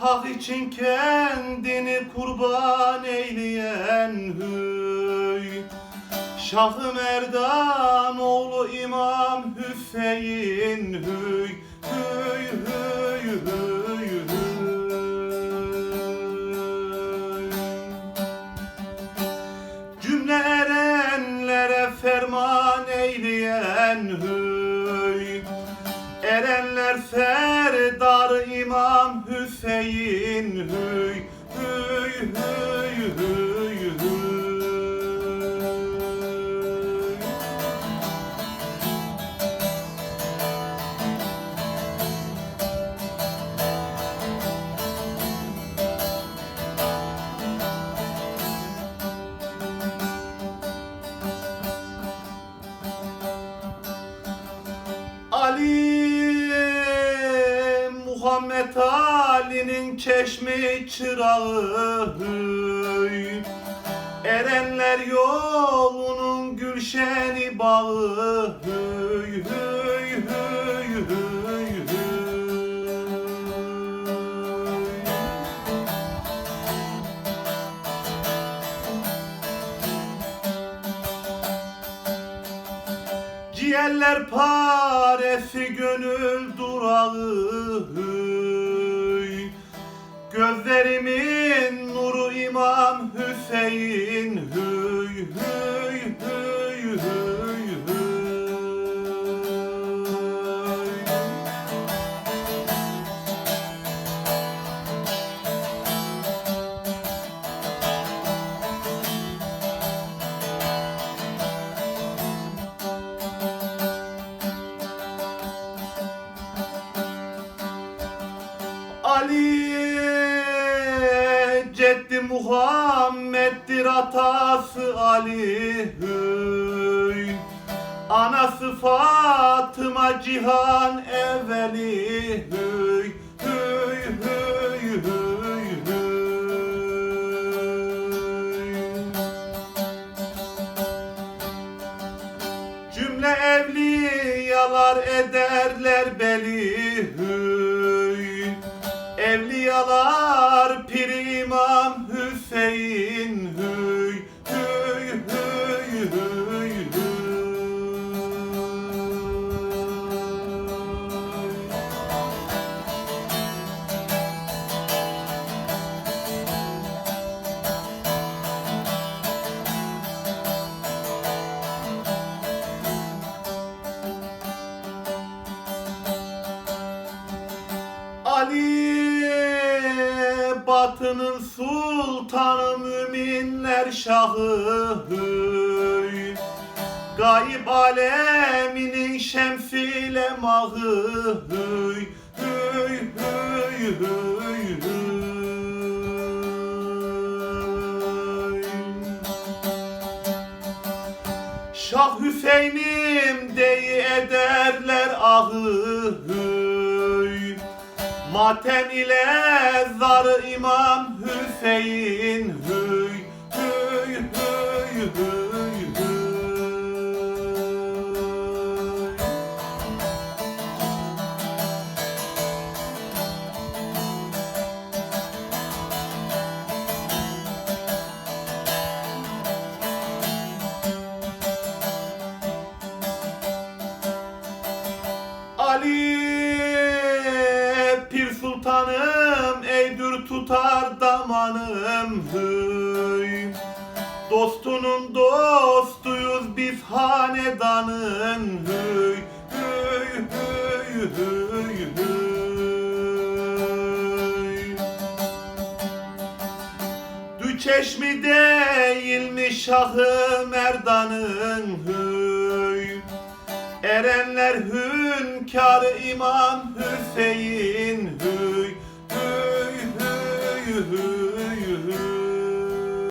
hak için kendini kurban eyleyen hüy Şahı Merdan oğlu İmam Hüseyin hüy hüy hüy hüy hüy Cümle erenlere ferman eyleyen hüy Erenler serdar İmam Hüseyin hüy Ali'nin çeşmi çırağı. Erenler yolunun gülşeni bağı hüy hüy hüy hüy hüy Ciğerler paresi gönül durağı hüy. Gözlerimin Ceddi Muhammed'dir atası Ali hüy. Anası Fatıma cihan evveli hüy. Hüy hüy hüy hüy. Cümle evliyalar ederler beli Ali Batı'nın sultanı müminler şahı hüy Gayb aleminin şemsiyle mahı hüy hüy hüy hüy Şah Hüseyin'im deyi ederler ahı hüy Matem ile zar İmam Hüseyin. Hüy hüy hüy hüy Sultanım eydür tutar damanım. Hüy Dostunun dostuyuz biz hanedanın. Hüy hüy hüy hüy hüy Dü çeşmi değil mi şahı merdanın hüy Erenler hünkâr İmam Hüseyin